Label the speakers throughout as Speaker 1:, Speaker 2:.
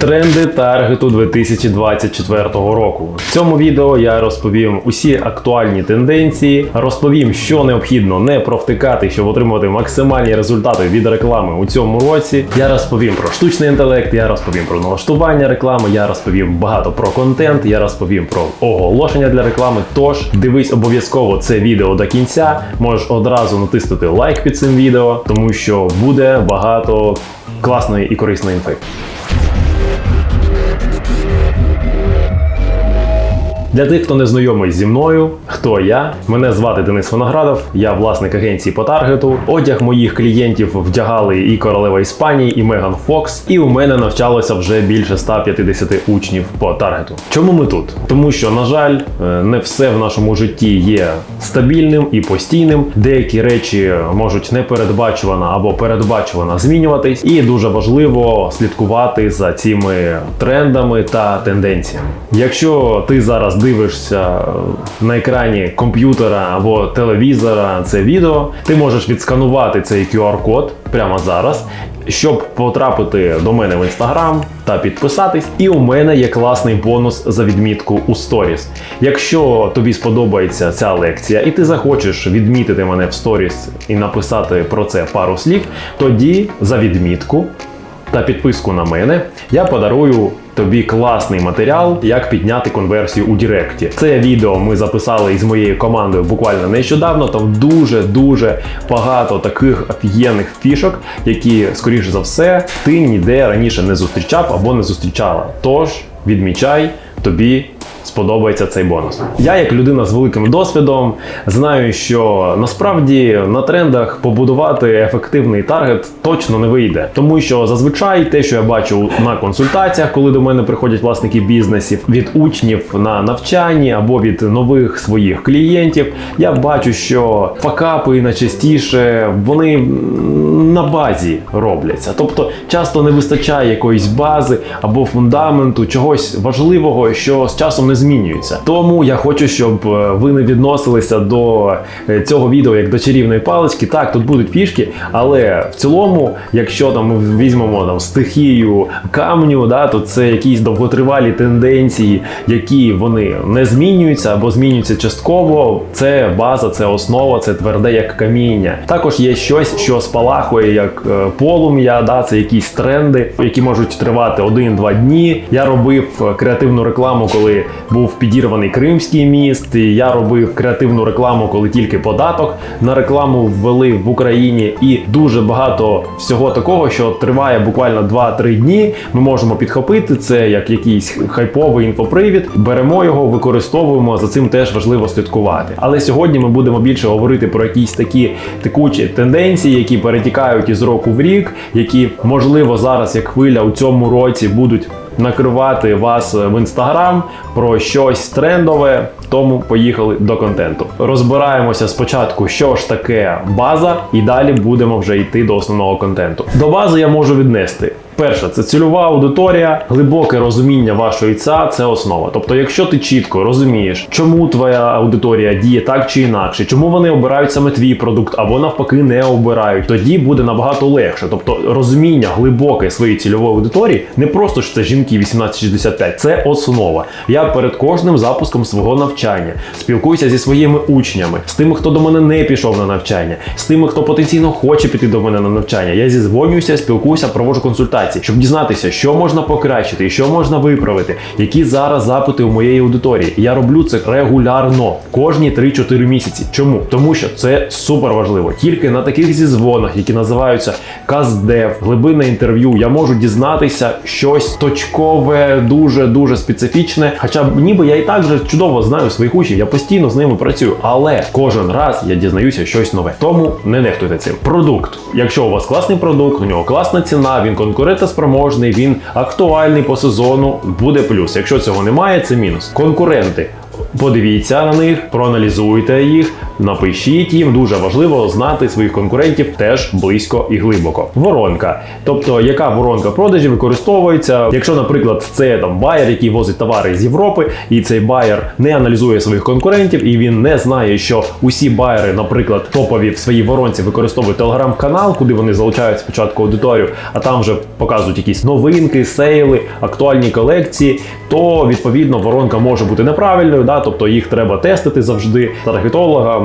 Speaker 1: Тренди таргету 2024 року. В цьому відео я розповім усі актуальні тенденції, розповім, що необхідно не провтикати, щоб отримувати максимальні результати від реклами у цьому році. Я розповім про штучний інтелект, я розповім про налаштування реклами, я розповім багато про контент, я розповім про оголошення для реклами. Тож дивись обов'язково це відео до кінця. Можеш одразу натиснути лайк під цим відео, тому що буде багато класної і корисної інфи. Для тих, хто не знайомий зі мною, хто я, мене звати Денис Виноградов, я власник агенції по таргету. Одяг моїх клієнтів вдягали і королева Іспанії, і Меган Фокс. І у мене навчалося вже більше 150 учнів по таргету. Чому ми тут? Тому що, на жаль, е, не все в нашому житті є стабільним і постійним. Деякі речі можуть непередбачувано або передбачувано змінюватись, і дуже важливо слідкувати за цими трендами та тенденціями. Якщо ти зараз дивишся на екрані комп'ютера або телевізора це відео, ти можеш відсканувати цей QR-код прямо зараз. Щоб потрапити до мене в інстаграм та підписатись, і у мене є класний бонус за відмітку у сторіс. Якщо тобі сподобається ця лекція, і ти захочеш відмітити мене в сторіс і написати про це пару слів, тоді за відмітку та підписку на мене я подарую тобі класний матеріал, як підняти конверсію у Діректі. Це відео ми записали із моєю командою буквально нещодавно. Там дуже дуже багато таких офігенних фішок, які, скоріше за все, ти ніде раніше не зустрічав або не зустрічала. Тож відмічай тобі. Сподобається цей бонус. Я, як людина з великим досвідом, знаю, що насправді на трендах побудувати ефективний таргет точно не вийде, тому що зазвичай те, що я бачу на консультаціях, коли до мене приходять власники бізнесів, від учнів на навчанні або від нових своїх клієнтів, я бачу, що факапи найчастіше вони на базі робляться. Тобто часто не вистачає якоїсь бази або фундаменту, чогось важливого, що з часом не змінюється. Тому я хочу, щоб е, ви не відносилися до е, цього відео як до чарівної палички. Так, тут будуть фішки, але в цілому, якщо там візьмемо там стихію камню, да, то це якісь довготривалі тенденції, які вони не змінюються або змінюються частково. Це база, це основа, це тверде як каміння. Також є щось, що спалахує як е, полум'я, да, це якісь тренди, які можуть тривати один-два дні. Я робив креативну рекламу, коли був підірваний Кримський міст. І я робив креативну рекламу, коли тільки податок на рекламу ввели в Україні, і дуже багато всього такого, що триває буквально 2-3 дні. Ми можемо підхопити це як якийсь хайповий інфопривід. Беремо його, використовуємо. За цим теж важливо слідкувати. Але сьогодні ми будемо більше говорити про якісь такі текучі тенденції, які перетікають із року в рік, які можливо зараз як хвиля у цьому році будуть накривати вас в інстаграм про щось трендове. Тому поїхали до контенту. Розбираємося спочатку, що ж таке база, і далі будемо вже йти до основного контенту. До бази я можу віднести. Перше, це цільова аудиторія, глибоке розуміння вашої ЦА це основа. Тобто, якщо ти чітко розумієш, чому твоя аудиторія діє так чи інакше, чому вони обирають саме твій продукт, або навпаки не обирають, тоді буде набагато легше. Тобто розуміння глибоке своєї цільової аудиторії, не просто що це жінки 18-65, це основа. Я перед кожним запуском свого навчання спілкуюся зі своїми учнями, з тими, хто до мене не пішов на навчання, з тими, хто потенційно хоче піти до мене на навчання. Я зізвонююся, спілкуюся, проводжу консультації, щоб дізнатися, що можна покращити, що можна виправити, які зараз запити у моєї аудиторії. Я роблю це регулярно, кожні 3-4 місяці. Чому? Тому що це супер важливо. Тільки на таких зізвонах, які називаються каздев, глибинне інтерв'ю, я можу дізнатися щось точкове, дуже дуже специфічне. Хоча ніби я і так вже чудово знаю своїх учнів, я постійно з ними працюю, але кожен раз я дізнаюся щось нове. Тому не нехтуйте цим. Продукт. Якщо у вас класний продукт, у нього класна ціна, він конкурентоспроможний, він актуальний по сезону, буде плюс. Якщо цього немає, це мінус. Конкуренти. Подивіться на них, проаналізуйте їх, напишіть їм. Дуже важливо знати своїх конкурентів теж близько і глибоко. Воронка, тобто яка воронка продажі використовується, якщо, наприклад, це там байер, який возить товари з Європи, і цей байер не аналізує своїх конкурентів, і він не знає, що усі байери, наприклад, топові в своїй воронці використовують телеграм-канал, куди вони залучають спочатку аудиторію, а там вже показують якісь новинки, сейли, актуальні колекції, то відповідно воронка може бути неправильною, да, тобто їх треба тестити завжди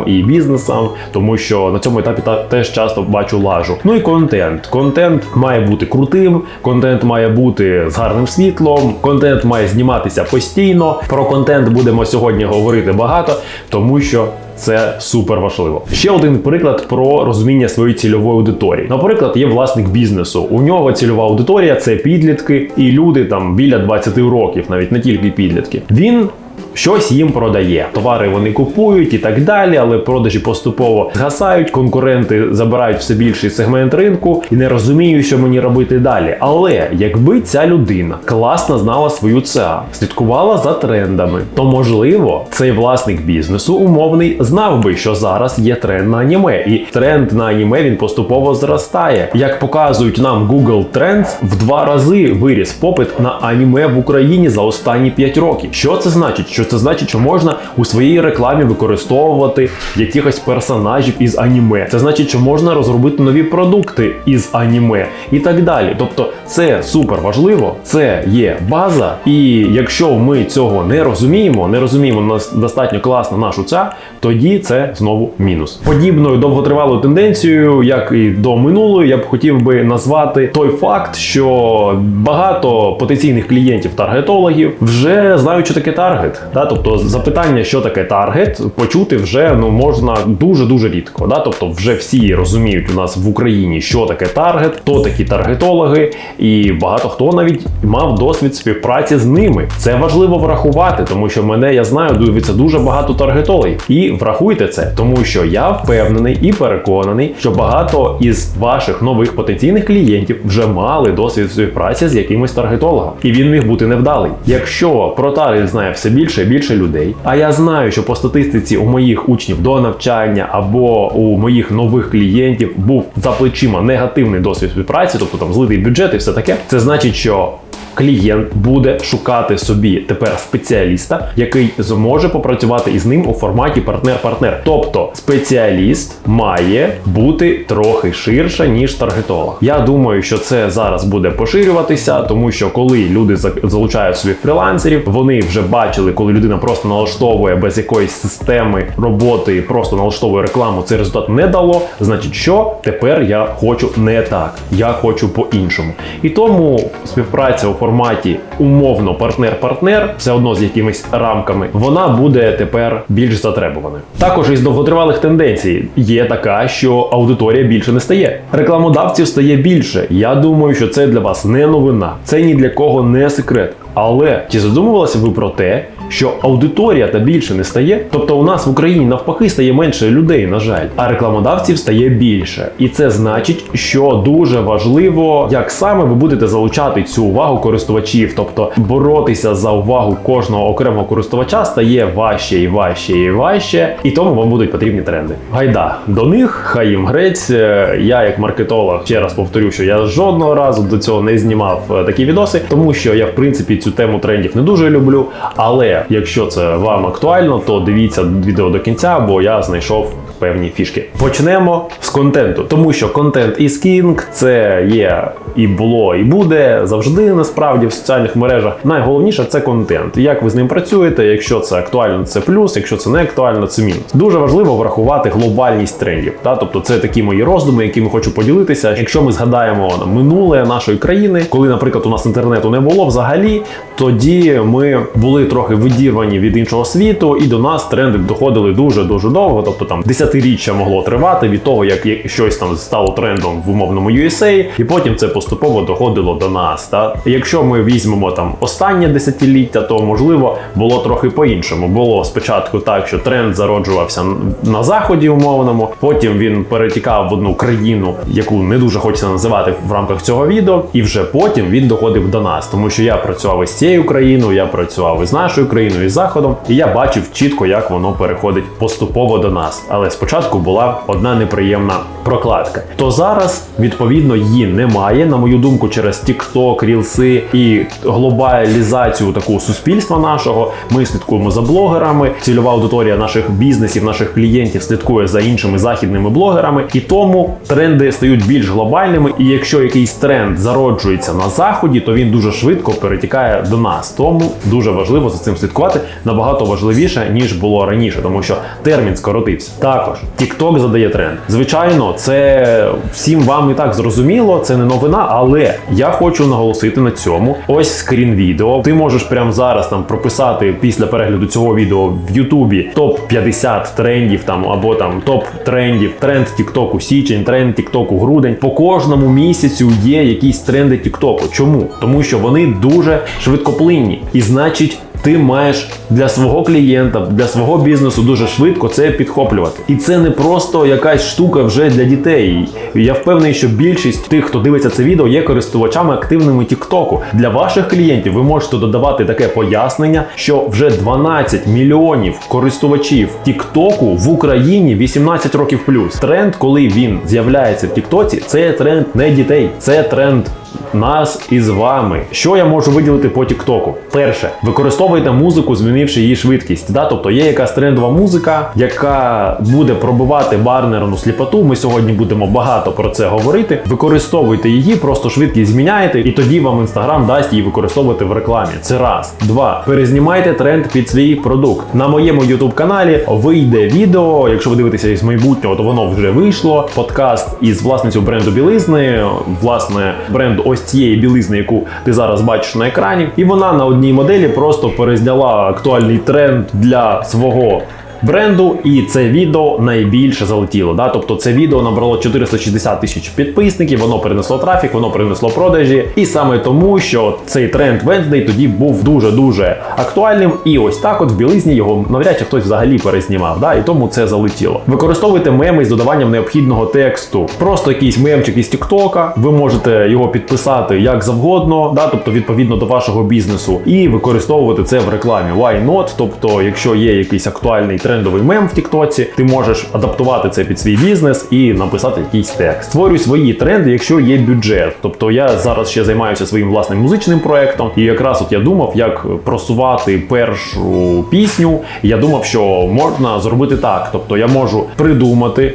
Speaker 1: і бізнесам, тому що на цьому етапі та теж часто бачу лажу. Ну і контент. Контент має бути крутим, контент має бути з гарним світлом, контент має зніматися постійно. Про контент будемо сьогодні говорити багато, тому що. Це супер важливо. Ще один приклад про розуміння своєї цільової аудиторії. Наприклад, є власник бізнесу. У нього цільова аудиторія це підлітки і люди там біля 20 років, навіть не тільки підлітки. Він щось їм продає. Товари вони купують і так далі, але продажі поступово згасають. Конкуренти забирають все більший сегмент ринку і не розуміють, що мені робити далі. Але якби ця людина класно знала свою ЦА, слідкувала за трендами, то можливо цей власник бізнесу умовний знав би, що зараз є тренд на аніме, і тренд на аніме він поступово зростає. Як показують нам Google Trends, в два рази виріс попит на аніме в Україні за останні 5 років. Що це значить? Це значить, що можна у своїй рекламі використовувати якихось персонажів із аніме. Це значить, що можна розробити нові продукти із аніме і так далі. Тобто, це супер важливо, це є база. І якщо ми цього не розуміємо, не розуміємо нас достатньо класно нашу ця, тоді це знову мінус. Подібною довготривалою тенденцією, як і до минулої, я б хотів би назвати той факт, що багато потенційних клієнтів таргетологів вже знають, що таке таргет. Да? Тобто запитання, що таке таргет, почути вже ну можна дуже дуже рідко. Да? Тобто, вже всі розуміють у нас в Україні, що таке таргет, хто такі таргетологи, і багато хто навіть мав досвід співпраці з ними. Це важливо врахувати, тому що мене я знаю, дивиться дуже багато таргетологів. І врахуйте це, тому що я впевнений і переконаний, що багато із ваших нових потенційних клієнтів вже мали досвід співпраці з якимось таргетологом, і він міг бути невдалий. Якщо про таргет знає все більше і більше людей, а я знаю, що по статистиці у моїх учнів до навчання або у моїх нових клієнтів був за плечима негативний досвід співпраці, тобто там злитий бюджет і все таке, це значить, що клієнт буде шукати собі тепер спеціаліста, який зможе попрацювати із ним у форматі партнер-партнер. Тобто спеціаліст має бути трохи ширше, ніж таргетолог. Я думаю, що це зараз буде поширюватися, тому що коли люди за- залучають собі фрілансерів, вони вже бачили, коли людина просто налаштовує без якоїсь системи роботи, просто налаштовує рекламу, це результат не дало. Значить, що тепер я хочу не так, я хочу по-іншому. І тому співпраця у форматі умовно партнер-партнер, все одно з якимись рамками, вона буде тепер більш затребуваною. Також із довготривалих тенденцій є така, що аудиторія більше не стає. Рекламодавців стає більше. Я думаю, що це для вас не новина, це ні для кого не секрет. Але чи задумувалися ви про те, що аудиторія та більше не стає? Тобто у нас в Україні навпаки стає менше людей, на жаль, а рекламодавців стає більше. І це значить, що дуже важливо, як саме ви будете залучати цю увагу користувачів, тобто боротися за увагу кожного окремого користувача стає важче і важче і важче, і тому вам будуть потрібні тренди. Гайда до них, хай їм грець. Е, Я, як маркетолог, ще раз повторю, що я жодного разу до цього не знімав е, такі відоси, тому що я в принципі цю тему трендів не дуже люблю. Але якщо це вам актуально, то дивіться відео до кінця, бо я знайшов певні фішки. Почнемо з контенту, тому що контент і кінг це є і було, і буде завжди насправді в соціальних мережах. Найголовніше це контент. Як ви з ним працюєте? Якщо це актуально, це плюс, якщо це не актуально, це мінус. Дуже важливо врахувати глобальність трендів. Та тобто, це такі мої роздуми, якими хочу поділитися. Якщо ми згадаємо минуле нашої країни, коли, наприклад, у нас інтернету не було взагалі, тоді ми були трохи видірвані від іншого світу, і до нас тренди доходили дуже дуже довго. Тобто там десятиріччя могло тривати від того, як щось там стало трендом в умовному USA, і потім це поступово доходило до нас. Та якщо ми візьмемо там останнє десятиліття, то можливо було трохи по-іншому. Було спочатку так, що тренд зароджувався на заході умовному, потім він перетікав в одну країну, яку не дуже хочеться називати в рамках цього відео, і вже потім він доходив до нас, тому що я працював із цією країною, я працював із нашою Україною і Заходом, і я бачив чітко, як воно переходить поступово до нас. Але спочатку була одна неприємна прокладка. То зараз відповідно її немає. На мою думку, через TikTok, рілси і глобалізацію такого суспільства нашого. Ми слідкуємо за блогерами. Цільова аудиторія наших бізнесів, наших клієнтів слідкує за іншими західними блогерами, і тому тренди стають більш глобальними. І якщо якийсь тренд зароджується на заході, то він дуже швидко перетікає до нас. Тому дуже важливо за цим слідкувати набагато важливіше ніж було раніше, тому що термін скоротився. Також TikTok задає тренд. Звичайно, це всім вам і так зрозуміло. Це не новина, але я хочу наголосити на цьому. Ось скрін відео. Ти можеш прямо зараз там прописати після перегляду цього відео в Ютубі топ 50 трендів там або там топ трендів, тренд Тіктоку січень, тренд Тіктоку грудень. По кожному місяцю є якісь тренди Тіктоку. Чому? Тому що вони дуже швидкоплинні, і значить. Ти маєш для свого клієнта, для свого бізнесу дуже швидко це підхоплювати. І це не просто якась штука вже для дітей. Я впевнений, що більшість тих, хто дивиться це відео, є користувачами активними TikTok. Для ваших клієнтів ви можете додавати таке пояснення, що вже 12 мільйонів користувачів TikTok в Україні 18 років плюс. Тренд, коли він з'являється в TikTok, це тренд не дітей, це тренд нас із вами. Що я можу виділити по Тіктоку? Перше, використовуйте музику, змінивши її швидкість. Да? Тобто є якась трендова музика, яка буде пробивати барнерну сліпоту. Ми сьогодні будемо багато про це говорити. Використовуйте її, просто швидкість зміняєте, і тоді вам інстаграм дасть її використовувати в рекламі. Це раз. Два. Перезнімайте тренд під свій продукт. На моєму youtube каналі вийде відео. Якщо ви дивитеся із майбутнього, то воно вже вийшло. Подкаст із власницю бренду білизни, власне, бренду ось цієї білизни, яку ти зараз бачиш на екрані. І вона на одній моделі просто перезняла актуальний тренд для свого. Бренду, і це відео найбільше залетіло. Да? Тобто це відео набрало 460 тисяч підписників, воно принесло трафік, воно принесло продажі. І саме тому, що цей тренд Wednesday тоді був дуже-дуже актуальним. І ось так, от в білизні його навряд чи хтось взагалі перезнімав. Да? І тому це залетіло. Використовуйте меми з додаванням необхідного тексту. Просто якийсь мемчик із Тіктока. Ви можете його підписати як завгодно, да? тобто відповідно до вашого бізнесу, і використовувати це в рекламі. Why not? Тобто, якщо є якийсь актуальний трендовий мем в Тіктоці, ти можеш адаптувати це під свій бізнес і написати якийсь текст. Створюй свої тренди, якщо є бюджет. Тобто я зараз ще займаюся своїм власним музичним проектом, і якраз от я думав, як просувати першу пісню. Я думав, що можна зробити так. Тобто я можу придумати.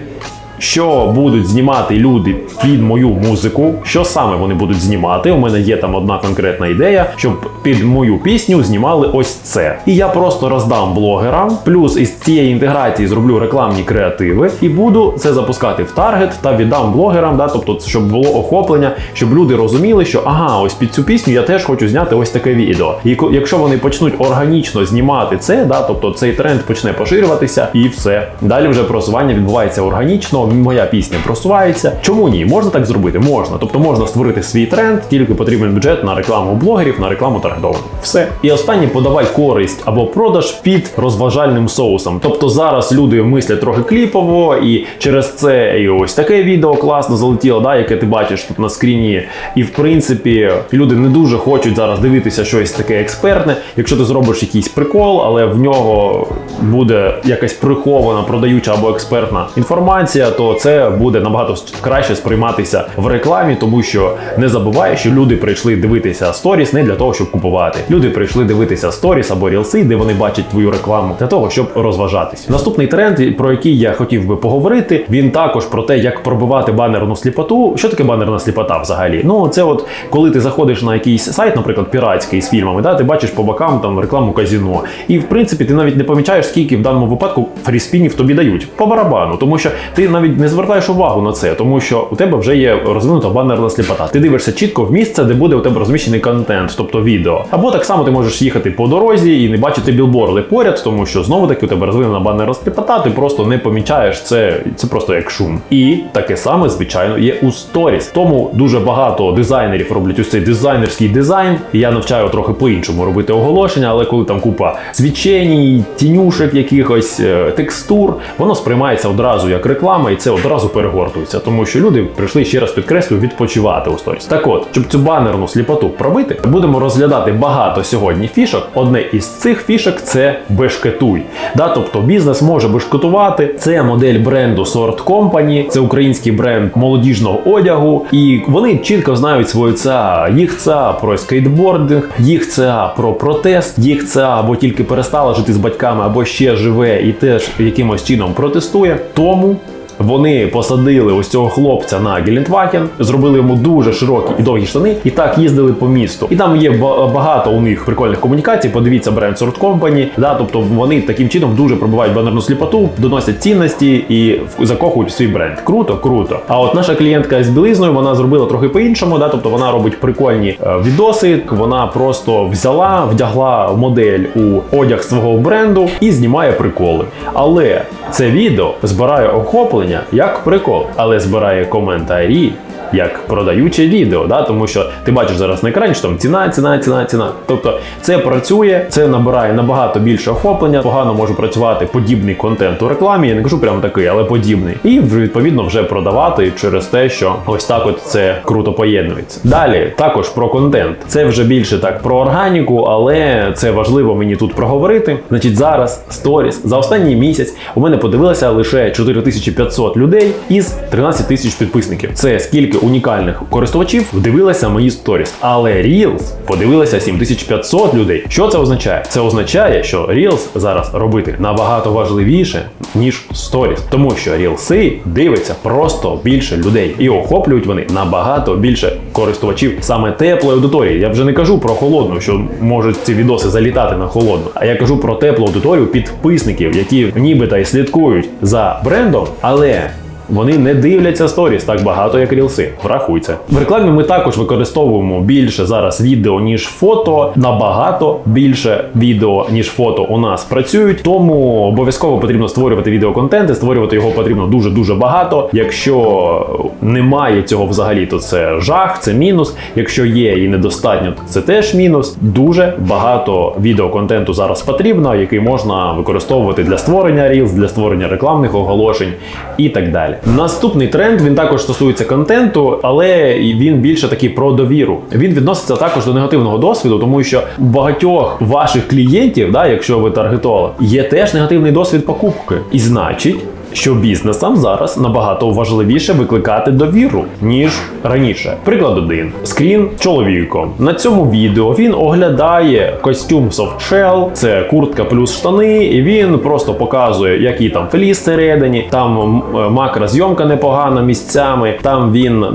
Speaker 1: Що будуть знімати люди під мою музику, що саме вони будуть знімати? У мене є там одна конкретна ідея, щоб під мою пісню знімали ось це. І я просто роздам блогерам, плюс із цієї інтеграції зроблю рекламні креативи і буду це запускати в таргет та віддам блогерам, да, тобто, щоб було охоплення, щоб люди розуміли, що ага, ось під цю пісню я теж хочу зняти ось таке відео. І якщо вони почнуть органічно знімати це, да, тобто цей тренд почне поширюватися, і все. Далі вже просування відбувається органічно. Моя пісня просувається. Чому ні? Можна так зробити? Можна. Тобто можна створити свій тренд, тільки потрібен бюджет на рекламу блогерів, на рекламу таргетовану. Все. І останнє подавай користь або продаж під розважальним соусом. Тобто зараз люди мислять трохи кліпово, і через це і ось таке відео класно залетіло, да, яке ти бачиш тут на скріні. І в принципі люди не дуже хочуть зараз дивитися щось таке експертне. Якщо ти зробиш якийсь прикол, але в нього буде якась прихована, продаюча або експертна інформація, то це буде набагато краще сприйматися в рекламі, тому що не забувай, що люди прийшли дивитися сторіс не для того, щоб купувати. Люди прийшли дивитися сторіс або рілси, де вони бачать твою рекламу, для того, щоб розважатись. Наступний тренд, про який я хотів би поговорити, він також про те, як пробивати банерну сліпоту. Що таке банерна сліпота взагалі? Ну це от коли ти заходиш на якийсь сайт, наприклад, піратський з фільмами, да, ти бачиш по бокам там рекламу казіно. І в принципі ти навіть не помічаєш, скільки в даному випадку фріспінів тобі дають по барабану, тому що ти навіть не звертаєш увагу на це, тому що у тебе вже є розвинута банерна сліпота. Ти дивишся чітко в місце, де буде у тебе розміщений контент, тобто відео. Або так само ти можеш їхати по дорозі і не бачити білборди поряд, тому що знову таки у тебе розвинена банерна сліпота, ти просто не помічаєш це, це просто як шум. І таке саме, звичайно, є у сторіс. Тому дуже багато дизайнерів роблять ось цей дизайнерський дизайн. Я навчаю трохи по-іншому робити оголошення, але коли там купа свічень, тінюшек, якихось е, текстур, воно сприймається одразу як реклама, це одразу перегортується, тому що люди прийшли ще раз підкреслю відпочивати у сторіс. Так от, щоб цю банерну сліпоту пробити, будемо розглядати багато сьогодні фішок. Одне із цих фішок це бешкетуй. Да, тобто бізнес може бешкетувати. Це модель бренду Sort Company, це український бренд молодіжного одягу, і вони чітко знають свою ЦА. Їх ЦА про скейтбординг, їх ЦА про протест, їх ЦА або тільки перестала жити з батьками, або ще живе і теж якимось чином протестує. Тому вони посадили ось цього хлопця на Гелендваген, зробили йому дуже широкі і довгі штани, і так їздили по місту. І там є багато у них прикольних комунікацій. Подивіться бренд Sort Company, да, тобто вони таким чином дуже пробивають банерну сліпоту, доносять цінності і закохують свій бренд. Круто, круто. А от наша клієнтка з білизною вона зробила трохи по-іншому. Да, тобто вона робить прикольні е, відоси. Вона просто взяла, вдягла модель у одяг свого бренду і знімає приколи. Але це відео збирає охоплення як прикол, але збирає коментарі. Як продаюче відео, да? тому що ти бачиш зараз на екрані, що там ціна, ціна, ціна, ціна. Тобто це працює, це набирає набагато більше охоплення. Погано може працювати подібний контент у рекламі. Я не кажу прямо такий, але подібний. І відповідно вже продавати через те, що ось так от це круто поєднується. Далі також про контент. Це вже більше так про органіку, але це важливо мені тут проговорити. Значить, зараз сторіс за останній місяць у мене подивилося лише 4500 людей із 13 тисяч підписників. Це скільки унікальних користувачів дивилися мої сторіс. Але Reels подивилися 7500 людей. Що це означає? Це означає, що Reels зараз робити набагато важливіше ніж сторіс, тому що Reels дивиться просто більше людей і охоплюють вони набагато більше користувачів саме теплої аудиторії. Я вже не кажу про холодну, що можуть ці відоси залітати на холодну. А я кажу про теплу аудиторію підписників, які нібито і слідкують за брендом, але вони не дивляться сторіс так багато, як рілси. Врахуй це. В рекламі ми також використовуємо більше зараз відео, ніж фото. Набагато більше відео, ніж фото у нас працюють. Тому обов'язково потрібно створювати відеоконтент, і створювати його потрібно дуже дуже багато. Якщо немає цього взагалі, то це жах, це мінус. Якщо є і недостатньо, то це теж мінус. Дуже багато відеоконтенту зараз потрібно, який можна використовувати для створення Reels, для створення рекламних оголошень і так далі. Наступний тренд він також стосується контенту, але він більше такий про довіру. Він відноситься також до негативного досвіду, тому що у багатьох ваших клієнтів, да, якщо ви таргетолог, є теж негативний досвід покупки. І значить. Що бізнесам зараз набагато важливіше викликати довіру, ніж раніше. Приклад один: скрін чоловіком. На цьому відео він оглядає костюм Softshell, це куртка плюс штани, і він просто показує, який там фліс всередині, там макрозйомка непогана місцями. Там він е,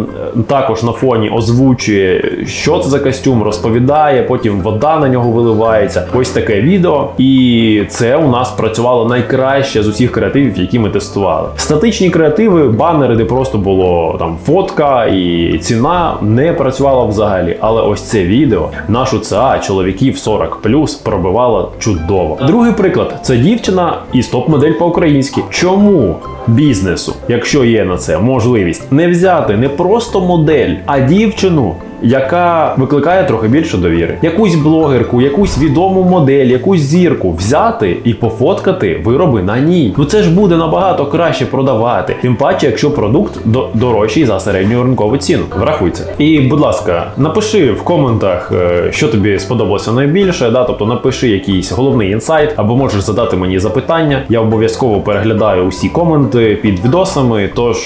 Speaker 1: також на фоні озвучує, що це за костюм, розповідає. Потім вода на нього виливається. Ось таке відео. І це у нас працювало найкраще з усіх креативів, які ми тестували. Статичні креативи, банери, де просто було там фотка і ціна не працювала взагалі. Але ось це відео нашу ЦА чоловіків 40 пробивало чудово. Другий приклад це дівчина із топ-модель по-українськи. Чому? Бізнесу, якщо є на це можливість, не взяти не просто модель, а дівчину, яка викликає трохи більше довіри. Якусь блогерку, якусь відому модель, якусь зірку взяти і пофоткати вироби на ній. Ну це ж буде набагато краще продавати. Тим паче, якщо продукт до- дорожчий за середню ринкову ціну. Врахуй. І, будь ласка, напиши в коментах, е, що тобі сподобалося найбільше. Да? Тобто напиши якийсь головний інсайт, або можеш задати мені запитання. Я обов'язково переглядаю усі коменти під відосами. Тож.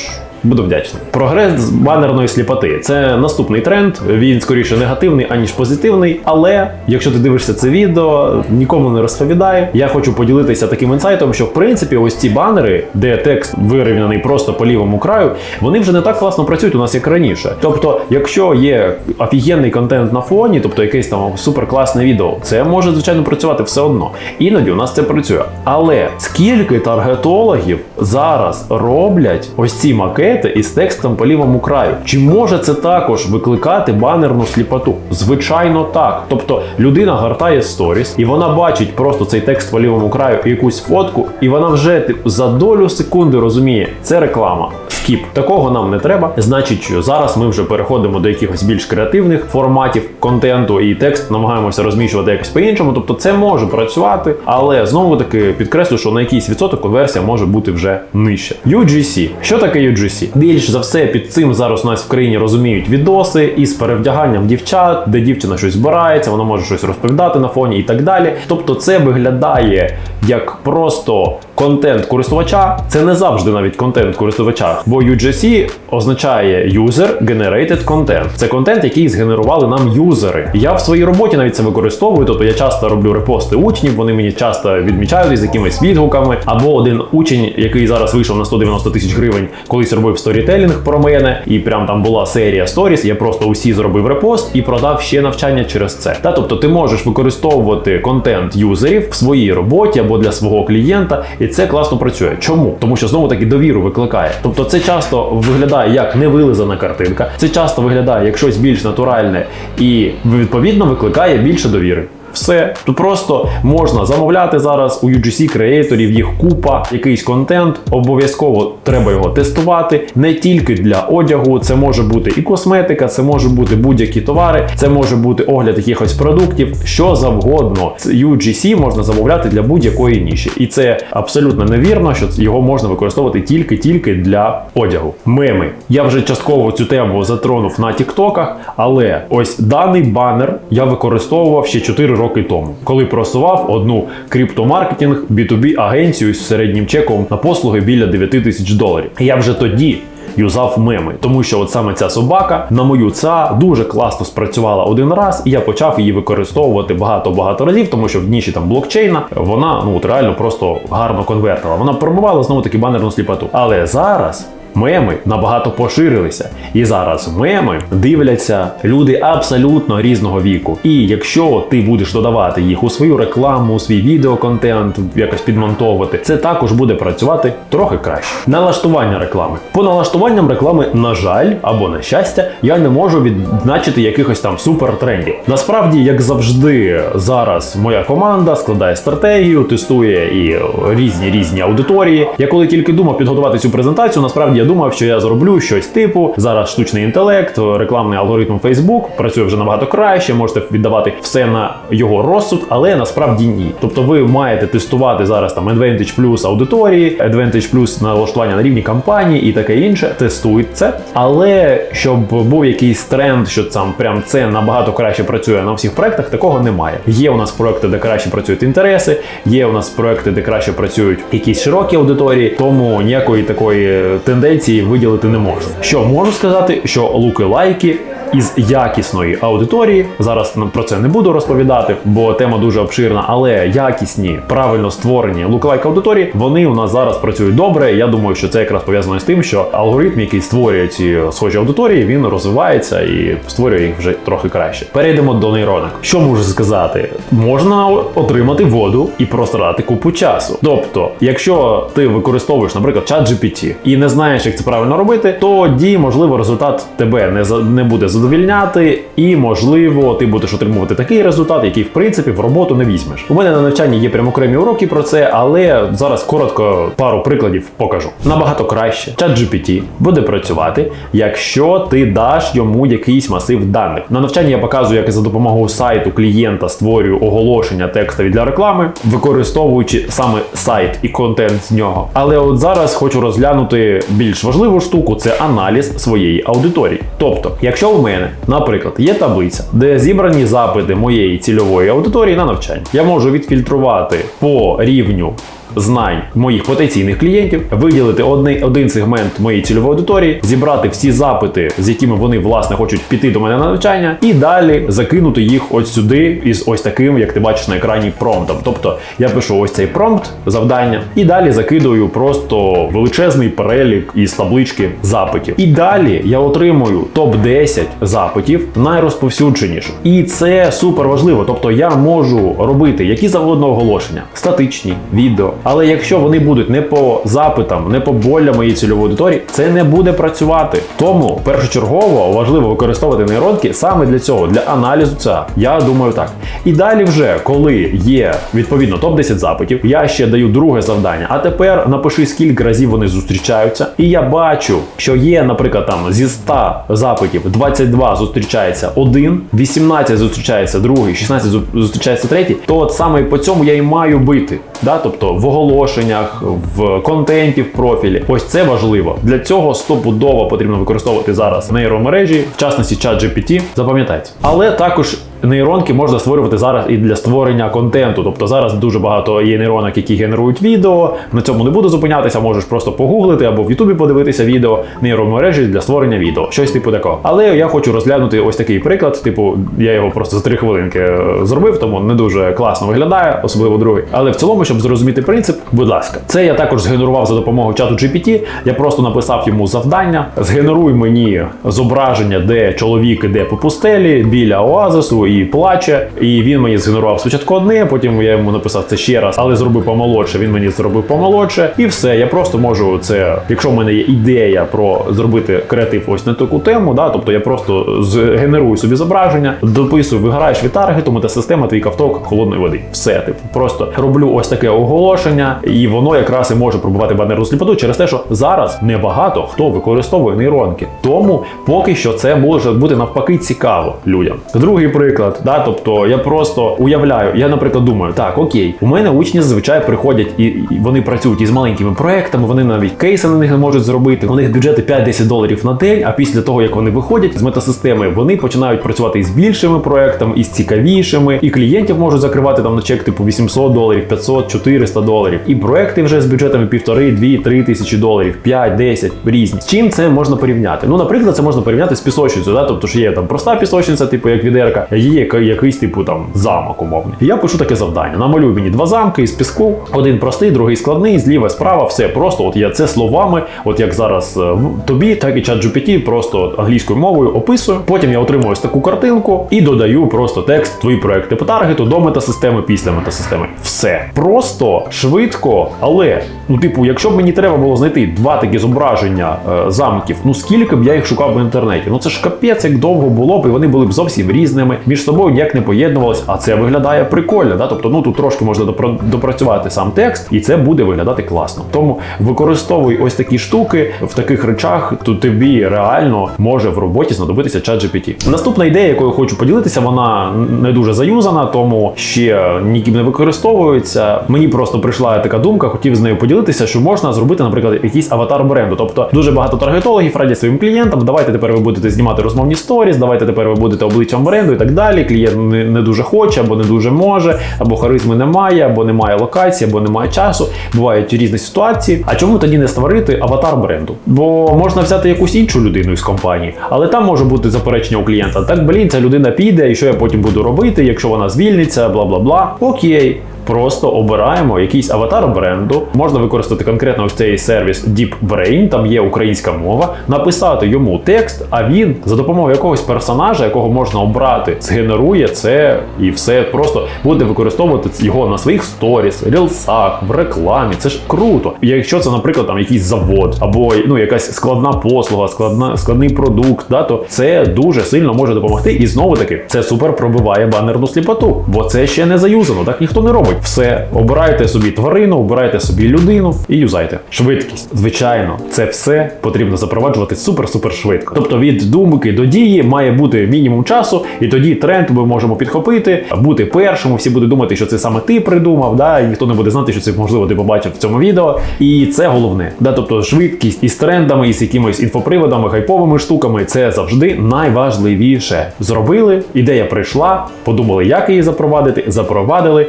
Speaker 1: Буду вдячний. Прогрес банерної сліпоти це наступний тренд. Він скоріше негативний, аніж позитивний. Але якщо ти дивишся це відео, нікому не розповідай. Я хочу поділитися таким інсайтом, що в принципі ось ці банери, де текст вирівняний просто по лівому краю, вони вже не так класно працюють у нас як раніше. Тобто, якщо є офігенний контент на фоні, тобто якесь там суперкласне відео, це може звичайно працювати все одно. Іноді у нас це працює. Але скільки таргетологів зараз роблять ось ці макети із текстом по лівому краю? Чи може це також викликати банерну сліпоту? Звичайно, так. Тобто людина гортає сторіс, і вона бачить просто цей текст по лівому краю і якусь фотку, і вона вже за долю секунди розуміє, це реклама. Скіп. Такого нам не треба. Значить, що зараз ми вже переходимо до якихось більш креативних форматів контенту, і текст намагаємося розміщувати якось по-іншому. Тобто це може працювати, але знову таки підкреслю, що на якийсь відсоток конверсія може бути вже нижче. UGC. Що таке UGC? Більш за все під цим зараз у нас в країні розуміють відоси із перевдяганням дівчат, де дівчина щось збирається, вона може щось розповідати на фоні і так далі. Тобто, це виглядає як просто контент користувача. Це не завжди навіть контент користувача, бо UGC означає User Generated Content. Це контент, який згенерували нам юзери. Я в своїй роботі навіть це використовую. Тобто я часто роблю репости учнів, вони мені часто відмічають із якимись відгуками. Або один учень, який зараз вийшов на 190 тисяч гривень, колись робив сторітелінг про мене, і прям там була серія сторіс. Я просто усі зробив репост і продав ще навчання через це. Та тобто ти можеш використовувати контент юзерів в своїй роботі або для свого клієнта, і це класно працює. Чому? Тому що знову таки довіру викликає. Тобто, це часто виглядає як невилизана картинка, це часто виглядає як щось більш натуральне і відповідно викликає більше довіри. Все тут просто можна замовляти зараз у UGC креаторів, їх купа, якийсь контент. Обов'язково треба його тестувати не тільки для одягу. Це може бути і косметика, це може бути будь-які товари, це може бути огляд якихось продуктів, що завгодно. UGC можна замовляти для будь-якої ніші, і це абсолютно невірно, що його можна використовувати тільки-тільки для одягу. Меми. Я вже частково цю тему затронув на тіктоках, але ось даний банер я використовував ще 4 роки тому, коли просував одну криптомаркетинг B2B агенцію з середнім чеком на послуги біля 9 тисяч доларів. Я вже тоді. Юзав меми, тому що от саме ця собака на мою ЦА дуже класно спрацювала один раз, і я почав її використовувати багато-багато разів, тому що в ніші там блокчейна вона ну от реально просто гарно конвертила. Вона пробувала знову таки банерну сліпоту. Але зараз меми набагато поширилися. І зараз меми дивляться люди абсолютно різного віку. І якщо ти будеш додавати їх у свою рекламу, у свій відеоконтент, якось підмонтовувати, це також буде працювати трохи краще. Налаштування реклами. По налаштуванням реклами, на жаль, або на щастя, я не можу відзначити якихось там супер трендів. Насправді, як завжди, зараз моя команда складає стратегію, тестує і різні різні аудиторії. Я коли тільки думав підготувати цю презентацію, насправді я думав, що я зроблю щось типу зараз штучний інтелект, рекламний алгоритм Facebook працює вже набагато краще. Можете віддавати все на його розсуд, але насправді ні. Тобто, ви маєте тестувати зараз там Advantage Plus аудиторії, Advantage Plus налаштування на рівні кампанії і таке інше. Тестуйте це, але щоб був якийсь тренд, що там прям це набагато краще працює на всіх проектах, такого немає. Є у нас проекти, де краще працюють інтереси, є у нас проекти, де краще працюють якісь широкі аудиторії, тому ніякої такої тенденції виділити не можна. Що можу сказати, що луки лайки. Із якісної аудиторії зараз про це не буду розповідати, бо тема дуже обширна, але якісні, правильно створені луклайк аудиторії, вони у нас зараз працюють добре. Я думаю, що це якраз пов'язано з тим, що алгоритм, який створює ці схожі аудиторії, він розвивається і створює їх вже трохи краще. Перейдемо до нейронок. Що можу сказати? Можна отримати воду і просрати купу часу. Тобто, якщо ти використовуєш, наприклад, чат GPT і не знаєш, як це правильно робити, тоді можливо результат тебе не не буде задовільняти, і можливо ти будеш отримувати такий результат, який в принципі в роботу не візьмеш. У мене на навчанні є прям окремі уроки про це, але зараз коротко пару прикладів покажу. Набагато краще ChatGPT буде працювати, якщо ти даш йому якийсь масив даних. На навчанні я показую, як за допомогою сайту клієнта створюю оголошення текстові для реклами, використовуючи саме сайт і контент з нього. Але от зараз хочу розглянути більш важливу штуку це аналіз своєї аудиторії. Тобто, якщо в мене, наприклад, є таблиця, де зібрані запити моєї цільової аудиторії на навчання, я можу відфільтрувати по рівню. Знань моїх потенційних клієнтів, виділити один, один сегмент моєї цільової аудиторії, зібрати всі запити, з якими вони власне хочуть піти до мене на навчання, і далі закинути їх ось сюди із ось таким, як ти бачиш на екрані, промптом. Тобто я пишу ось цей промпт завдання, і далі закидую просто величезний перелік із таблички запитів. І далі я отримую топ 10 запитів найрозповсюдженіших. І це супер важливо. Тобто я можу робити які завгодно оголошення: статичні, відео, Але якщо вони будуть не по запитам, не по болям моєї цільової аудиторії, це не буде працювати. Тому першочергово важливо використовувати нейронки саме для цього, для аналізу цього. Я думаю так. І далі, вже коли є відповідно топ 10 запитів, я ще даю друге завдання. А тепер напиши, скільки разів вони зустрічаються. І я бачу, що є, наприклад, там зі 100 запитів 22 зустрічається один, 18 зустрічається другий, 16 зустрічається третій. То от саме по цьому я і маю бити. Да? Тобто оголошеннях, в контенті, в профілі. Ось це важливо. Для цього стопудово потрібно використовувати зараз нейромережі, в частності чат GPT. Запам'ятайте. Але також. Нейронки можна створювати зараз і для створення контенту. Тобто зараз дуже багато є нейронок, які генерують відео. На цьому не буду зупинятися, можеш просто погуглити або в Ютубі подивитися відео нейромережі для створення відео. Щось типу такого. Але я хочу розглянути ось такий приклад. Типу, я його просто за три хвилинки е, зробив, тому не дуже класно виглядає, особливо другий. Але в цілому, щоб зрозуміти принцип, будь ласка, це я також згенерував за допомогою чату GPT. Я просто написав йому завдання: згенеруй мені зображення, де чоловік іде по пустелі біля оазису і плаче. І він мені згенерував спочатку одне, потім я йому написав це ще раз, але зробив помолодше. Він мені зробив помолодше, і все. Я просто можу це, якщо в мене є ідея про зробити креатив ось на таку тему, да, тобто я просто згенерую собі зображення, дописую, виграєш від таргету, метасистема, твій кавток холодної води. Все, типу, просто роблю ось таке оголошення, і воно якраз і може пробувати банерну сліпоту через те, що зараз небагато хто використовує нейронки. Тому поки що це може бути навпаки цікаво людям. Другий приклад, да, тобто я просто уявляю, я, наприклад, думаю, так, окей, у мене учні зазвичай приходять і, вони працюють із маленькими проектами, вони навіть кейси на них не можуть зробити. У них бюджети 5-10 доларів на день. А після того, як вони виходять з метасистеми, вони починають працювати із більшими проектами, із цікавішими, і клієнтів можуть закривати там на чек типу 800 доларів, 500, 400 доларів. І проекти вже з бюджетами півтори, дві, три тисячі доларів, 5, 10, різні. З чим це можна порівняти? Ну, наприклад, це можна порівняти з пісочницею, да? тобто що є там проста пісочниця, типу як відерка, є якийсь типу там замок умовний. Я пишу таке завдання. Намалюй мені два замки із піску, один простий, другий складний, зліва, справа, все просто. От я це словами, от як зараз е, тобі, так і чат GPT, просто англійською мовою описую. Потім я отримую ось таку картинку і додаю просто текст твої проекти по таргету до метасистеми після метасистеми. Все просто швидко, але ну, типу, якщо б мені треба було знайти два такі зображення е, замків, ну скільки б я їх шукав в інтернеті? Ну це ж капець, як довго було б, і вони були б зовсім різними, між собою ніяк не поєднувалися, а це виглядає прикольно. Да? Тобто, ну тут трошки можна допра- допрацювати сам текст, і це буде виглядати класно. Тому використовуй ось такі штуки в таких речах, то тобі реально може в роботі знадобитися чат GPT. Наступна ідея, якою хочу поділитися, вона не дуже заюзана, тому ще ніким не використовується. Мені просто прийшла така думка, хотів з нею поділитися, що можна зробити, наприклад, якийсь аватар бренду. Тобто дуже багато таргетологів радять своїм клієнтам. Давайте тепер ви будете знімати розмовні сторіс, давайте тепер ви будете обличчям бренду і так далі. Клієнт не, не дуже хоче, або не дуже може, або харизми немає, або немає локації, або немає часу. Бувають різні ситуації. А чому тоді не створити аватар бренду? Бо можна взяти якусь іншу людину із компанії, але там може бути заперечення у клієнта. Так, блін, ця людина піде, і що я потім буду робити, якщо вона звільниться, бла бла бла. Окей. Просто обираємо якийсь аватар бренду. Можна використати конкретно ось цей сервіс DeepBrain, там є українська мова, написати йому текст, а він за допомогою якогось персонажа, якого можна обрати, згенерує це і все просто буде використовувати його на своїх сторіс, рілсах, в рекламі. Це ж круто. Якщо це, наприклад, там якийсь завод або ну якась складна послуга, складна складний продукт, да, то це дуже сильно може допомогти. І знову таки це супер пробиває банерну сліпоту, бо це ще не заюзано. Так ніхто не робить. Все, обирайте собі тварину, обирайте собі людину і юзайте. Швидкість. Звичайно, це все потрібно запроваджувати супер-супер швидко. Тобто від думки до дії має бути мінімум часу, і тоді тренд ми можемо підхопити, бути першим. Всі будуть думати, що це саме ти придумав, да, і ніхто не буде знати, що це можливо ти побачив в цьому відео. І це головне. Да, тобто швидкість із трендами, із якимись інфоприводами, хайповими штуками це завжди найважливіше. Зробили, ідея прийшла, подумали, як її запровадити, запровадили,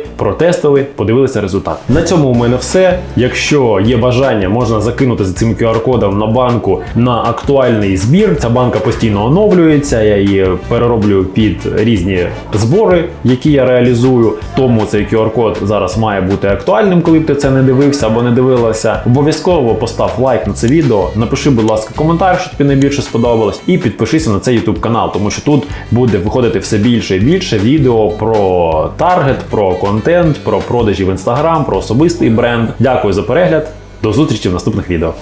Speaker 1: протестили, подивилися результат. На цьому у мене все. Якщо є бажання, можна закинути за цим QR-кодом на банку на актуальний збір. Ця банка постійно оновлюється. Я її перероблю під різні збори, які я реалізую. Тому цей QR-код зараз має бути актуальним, коли б ти це не дивився або не дивилася. Обов'язково постав лайк на це відео. Напиши, будь ласка, коментар, що тобі найбільше сподобалось, і підпишися на цей YouTube канал, тому що тут буде виходити все більше і більше відео про таргет, про контент, про продажі в інстаграм, про особистий бренд. Дякую за перегляд. До зустрічі в наступних відео.